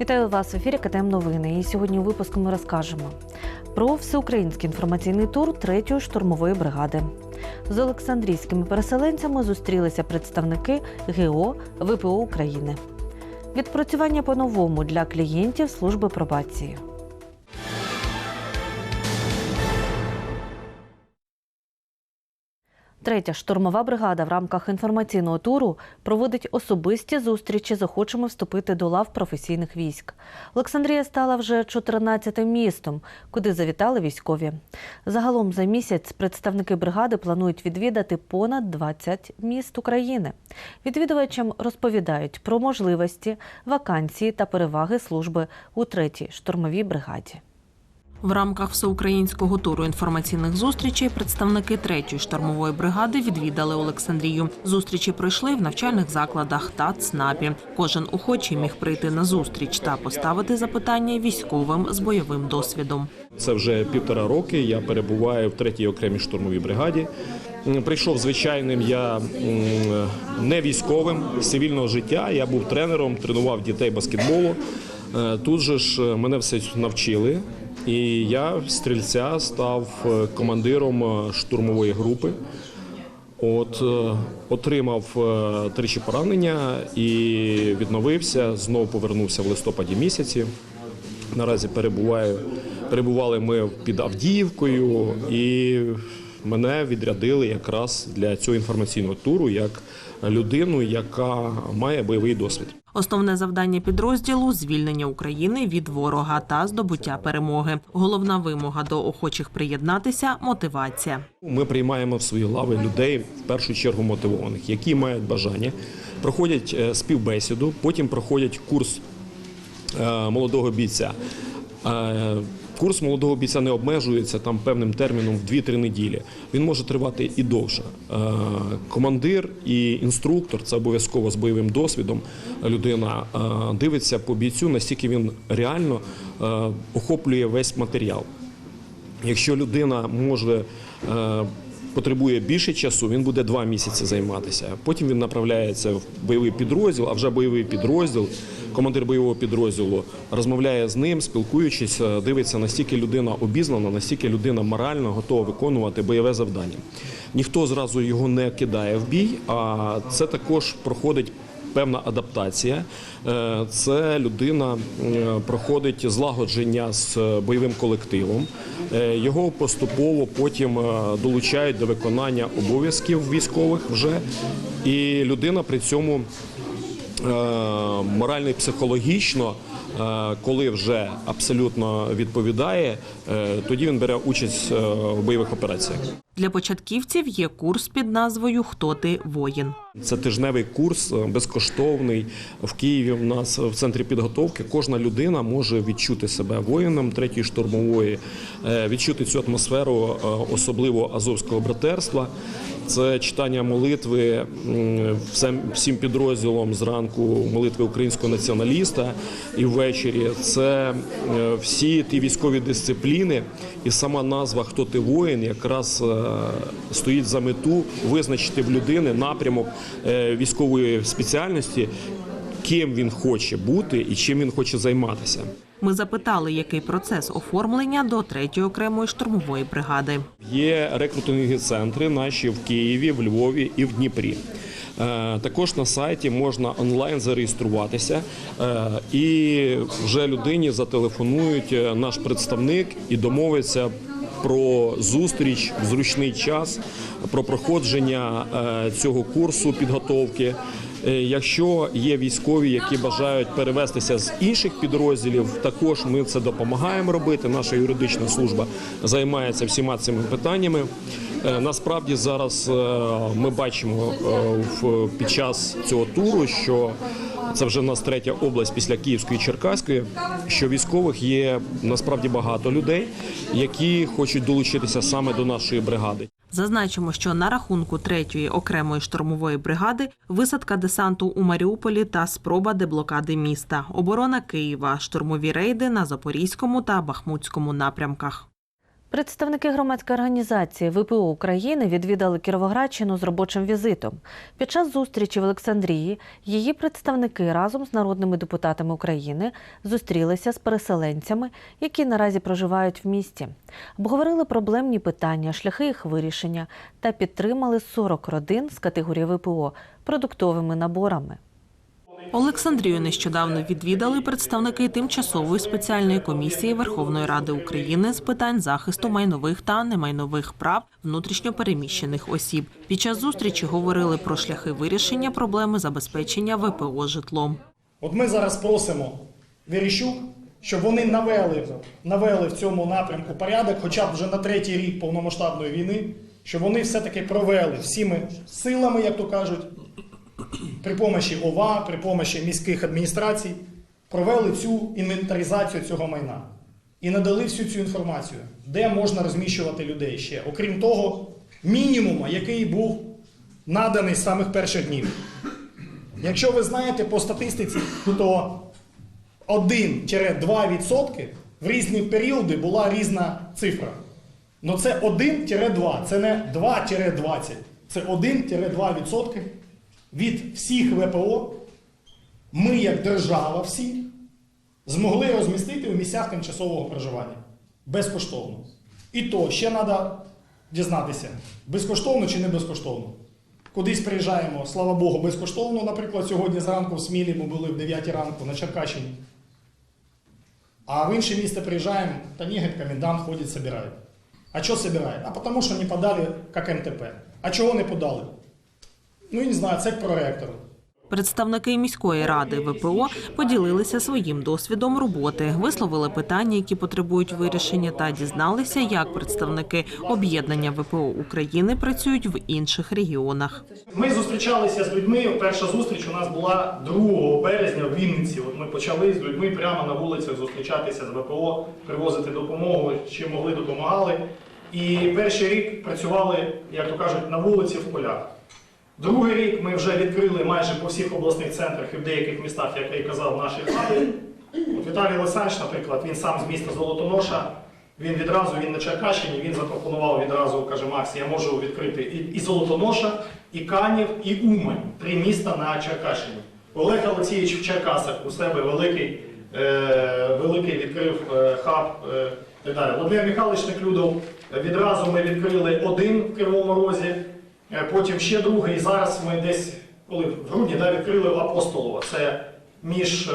Вітаю вас в ефірі КТМ Новини. І сьогодні у випуску ми розкажемо про всеукраїнський інформаційний тур 3-ї штурмової бригади. З Олександрійськими переселенцями зустрілися представники ГО ВПО України. Відпрацювання по-новому для клієнтів служби пробації. Третя штурмова бригада в рамках інформаційного туру проводить особисті зустрічі з охочими вступити до лав професійних військ. Олександрія стала вже 14-тим містом, куди завітали військові. Загалом за місяць представники бригади планують відвідати понад 20 міст України. Відвідувачам розповідають про можливості, вакансії та переваги служби у третій штурмовій бригаді. В рамках всеукраїнського туру інформаційних зустрічей представники третьої штурмової бригади відвідали Олександрію. Зустрічі пройшли в навчальних закладах та ЦНАПі. Кожен охочий міг прийти на зустріч та поставити запитання військовим з бойовим досвідом. Це вже півтора роки. Я перебуваю в третій окремій штурмовій бригаді. Прийшов звичайним я не військовим цивільного життя. Я був тренером, тренував дітей баскетболу. Е, Тут же ж е, мене все навчили, і я стрільця став е, командиром е, штурмової групи. От е, отримав тричі поранення і відновився. Знову повернувся в листопаді місяці. Наразі перебуваю, перебували ми під Авдіївкою, і мене відрядили якраз для цього інформаційного туру як людину, яка має бойовий досвід. Основне завдання підрозділу звільнення України від ворога та здобуття перемоги. Головна вимога до охочих приєднатися мотивація. Ми приймаємо в свої лави людей в першу чергу мотивованих, які мають бажання, проходять е, співбесіду, потім проходять курс е, молодого бійця. Курс молодого бійця не обмежується там певним терміном в 2-3 неділі. Він може тривати і довше. Е, Командир і інструктор це обов'язково з бойовим досвідом. Людина е, дивиться по бійцю, настільки він реально е, охоплює весь матеріал. Якщо людина може потребує більше часу, він буде два місяці займатися. Потім він направляється в бойовий підрозділ, а вже бойовий підрозділ, командир бойового підрозділу розмовляє з ним, спілкуючись, е, дивиться, настільки людина обізнана, настільки людина морально готова виконувати бойове завдання. Ніхто зразу його не кидає в бій, а це також проходить певна адаптація. Е, Це людина е, проходить злагодження з е, бойовим колективом. Його поступово потім долучають до виконання обов'язків військових вже. І людина при цьому морально і психологічно, коли вже абсолютно відповідає, тоді він бере участь в бойових операціях. Для початківців є курс під назвою Хто ти воїн. Це тижневий курс е, безкоштовний в Києві. У нас в центрі підготовки кожна людина може відчути себе воїном третьої штурмової, е, відчути цю атмосферу е, особливо азовського братерства. Це читання молитви всім підрозділом зранку молитви українського націоналіста і ввечері. Це всі ті військові дисципліни, і сама назва Хто ти воїн якраз стоїть за мету визначити в людини напрямок е, військової спеціальності, ким він хоче бути і чим він хоче займатися. Ми запитали, який процес оформлення до третьої окремої штурмової бригади. Є рекрутингові центри наші в Києві, в Львові і в Дніпрі. Е, Також на сайті можна онлайн зареєструватися, е, і вже людині зателефонують е, наш представник і домовиться про зустріч в зручний час, про проходження е, цього курсу підготовки. Е, Якщо є військові, які бажають перевестися з інших підрозділів, також ми це допомагаємо робити. Наша юридична служба займається всіма цими питаннями. Е, Насправді зараз е, ми бачимо під час цього туру, що це вже в нас третя область після Київської і Черкаської, що військових є насправді багато людей, які хочуть долучитися саме до нашої бригади. Зазначимо, що на рахунку третьої окремої штурмової бригади висадка десанту у Маріуполі та спроба деблокади міста, оборона Києва, штурмові рейди на Запорізькому та Бахмутському напрямках. Представники громадської організації ВПО України відвідали Кіровоградщину з робочим візитом. Під час зустрічі в Олександрії її представники разом з народними депутатами України зустрілися з переселенцями, які наразі проживають в місті. Обговорили проблемні питання, шляхи їх вирішення та підтримали 40 родин з категорії ВПО продуктовими наборами. Олександрію нещодавно відвідали представники тимчасової спеціальної комісії Верховної Ради України з питань захисту майнових та немайнових прав внутрішньопереміщених осіб. Під час зустрічі говорили про шляхи вирішення проблеми забезпечення ВПО житлом. От ми зараз просимо Верещук, щоб вони навели, навели в цьому напрямку порядок, хоча б вже на третій рік повномасштабної війни, щоб вони все-таки провели всіми силами, як то кажуть, при помощі ОВА, при помощі міських адміністрацій, провели цю інвентаризацію цього майна і надали всю цю інформацію, де можна розміщувати людей ще, окрім того мінімуму, який був наданий з самих перших днів. Якщо ви знаєте по статистиці, то 1-2% в різні періоди була різна цифра. Ну це 1-2, це не 2-20, це 1-2% від всіх ВПО. Ми, як держава, всі змогли розмістити у місцях тимчасового проживання безкоштовно. І то ще треба дізнатися, безкоштовно чи не безкоштовно. Кудись приїжджаємо, слава Богу, безкоштовно. Наприклад, сьогодні зранку в Смілі ми були в 9 ранку на Черкащині. А в інше місце приїжджаємо, та ні, комендант ходить, собирає. А що собирає? А тому що не подали як МТП. А чого не подали? Ну, я не знаю, це к проректору. Представники міської ради ВПО поділилися своїм досвідом роботи, висловили питання, які потребують вирішення, та дізналися, як представники об'єднання ВПО України працюють в інших регіонах. Ми зустрічалися з людьми. Перша зустріч у нас була 2 березня в Вінниці. От ми почали з людьми прямо на вулицях зустрічатися з ВПО, привозити допомогу, чим могли допомагали. І перший рік працювали, як то кажуть, на вулиці в полях. Другий рік ми вже відкрили майже по всіх обласних центрах і в деяких містах, як я і казав, наші хаби. От Віталій Олександрович, наприклад, він сам з міста Золотоноша. Він відразу, він на Черкащині, він запропонував відразу, каже, Макс, я можу відкрити і, і Золотоноша, і Канів, і Умань. Три міста на Черкащині. Олег Олексійович в Черкасах у себе великий, е, великий відкрив е, хаб е, і далі. Володимир Михайлович Неклюдов, відразу ми відкрили один в Кривому Розі, потім ще другий. І зараз ми десь, коли в грудні да, відкрили Апостолово. Це між е,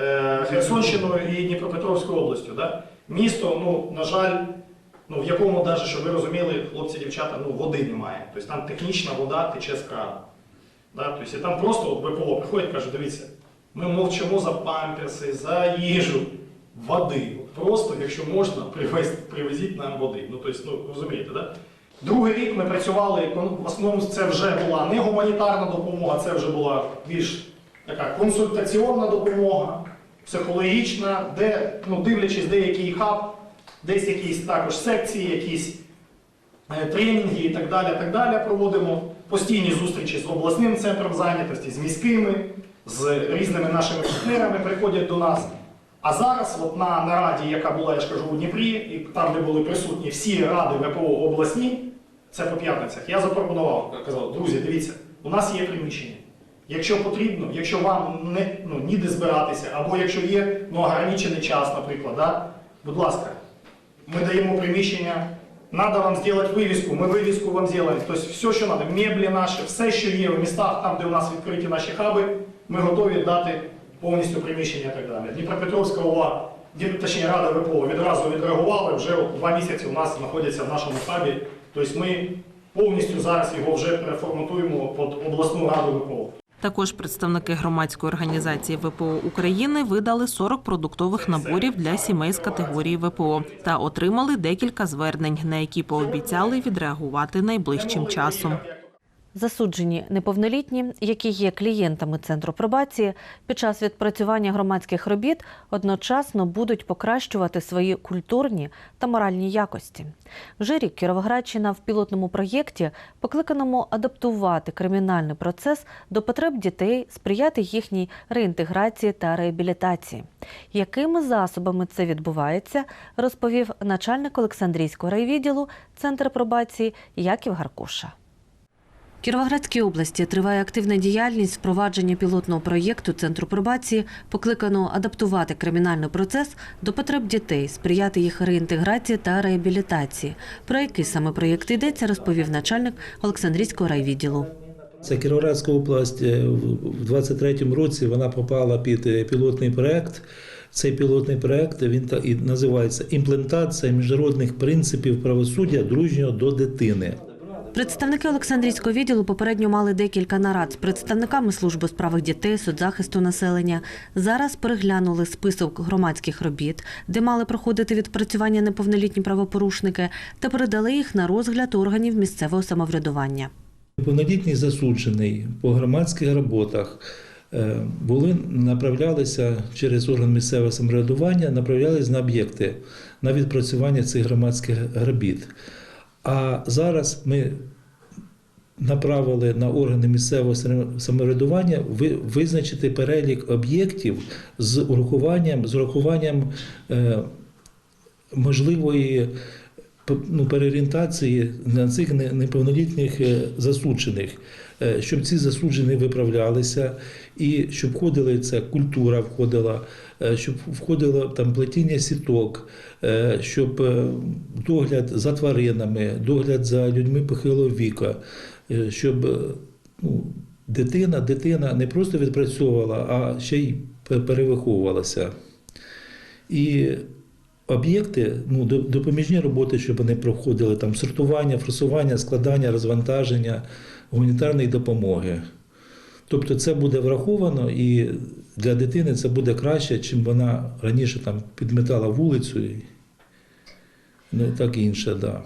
е, Херсонщиною і Дніпропетровською областю. Да? Місто, ну, на жаль, ну, в якому, навіть, щоб ви розуміли, хлопці, дівчата, ну, води немає. Тобто там технічна вода тече з крану. Да? Тобто, і там просто от ВПО приходять і кажуть, дивіться, ми мовчимо за памперси, за їжу, води. Просто, якщо можна, привезіть нам води. Ну, тобто, ну, розумієте, да? Другий рік ми працювали, ну, в основному це вже була не гуманітарна допомога, це вже була більш така консультаційна допомога, психологічна, де, ну, дивлячись, де який хаб, десь якісь також секції, якісь е, тренінги і так далі, так далі проводимо. Постійні зустрічі з обласним центром зайнятості, з міськими, з різними нашими партнерами приходять до нас. А зараз, от на нараді, яка була, я ж кажу, у Дніпрі, і там, де були присутні всі ради ВПО обласні, це по п'ятницях, я запропонував, казав, друзі, дивіться, у нас є приміщення. Якщо потрібно, якщо вам не, ну, ніде збиратися, або якщо є ну, ограничений час, наприклад, да, будь ласка, мы даем приміщення, надо вам зробити вивіску, ми вивіску вам зробимо. Тобто все, що треба, меблі наші, все, що є в містах, там, де у нас відкриті наші хаби, ми готові дати повністю приміщення і так далі. Дніпропетровська ОВА, точніше Рада ВПО відразу відреагували, вже два місяці у нас знаходяться в нашому хабі. Тобто ми повністю зараз його вже переформатуємо під обласну раду ВПО. Також представники громадської організації ВПО України видали 40 продуктових наборів для сімей з категорії ВПО та отримали декілька звернень, на які пообіцяли відреагувати найближчим часом. Засуджені неповнолітні, які є клієнтами центру пробації, під час відпрацювання громадських робіт одночасно будуть покращувати свої культурні та моральні якості. Вже рік Кіровоградщина в пілотному проєкті покликаному адаптувати кримінальний процес до потреб дітей, сприяти їхній реінтеграції та реабілітації. Якими засобами це відбувається, розповів начальник Олександрійського райвідділу Центр пробації Яків Гаркуша. Кіровоградській області триває активна діяльність впровадження пілотного проєкту Центру пробації, покликаного адаптувати кримінальний процес до потреб дітей, сприяти їх реінтеграції та реабілітації. Про який саме проєкт йдеться, розповів начальник Олександрійського райвідділу. Це Кіровоградська область е, в 23-му році вона попала під е, пілотний проект. Цей пілотний проект він і називається Імплементація міжнародних принципів правосуддя дружнього до дитини. Представники Олександрійського відділу попередньо мали декілька нарад з представниками служби у справах дітей, соцзахисту населення. Зараз переглянули список громадських робіт, де мали проходити відпрацювання неповнолітні правопорушники, та передали їх на розгляд органів місцевого самоврядування. Повнолітній засуджений по громадських роботах е, були направлялися через орган місцевого самоврядування, направлялись на об'єкти на відпрацювання цих громадських робіт. А зараз ми направили на органи місцевого самоврядування визначити перелік об'єктів з урахуванням, з урахуванням е, можливої ну, переорієнтації на цих не- неповнолітніх е, засуджених, щоб ці засуджені виправлялися, і щоб входила ця культура, входила, е, щоб входило там плетіння сіток, е, щоб е, догляд за тваринами, догляд за людьми похилого віка, е, щоб е, ну, дитина, дитина не просто відпрацьовувала, а ще й перевиховувалася. І об'єкти, ну, допоміжні роботи, щоб вони проходили там сортування, форсування, складання, розвантаження, гуманітарної допомоги. Тобто це буде враховано і для дитини це буде краще, чим вона раніше там підметала вулицю, ну і так інше, да.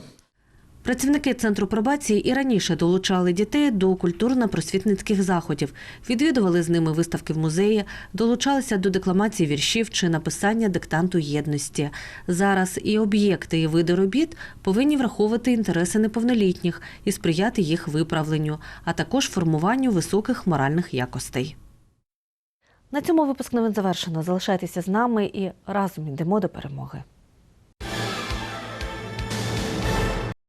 Працівники центру пробації і раніше долучали дітей до культурно-просвітницьких заходів, відвідували з ними виставки в музеї, долучалися до декламації віршів чи написання диктанту єдності. Зараз і об'єкти, і види робіт повинні враховувати інтереси неповнолітніх і сприяти їх виправленню, а також формуванню високих моральних якостей. На цьому випуск новин завершено. Залишайтеся з нами і разом йдемо до перемоги.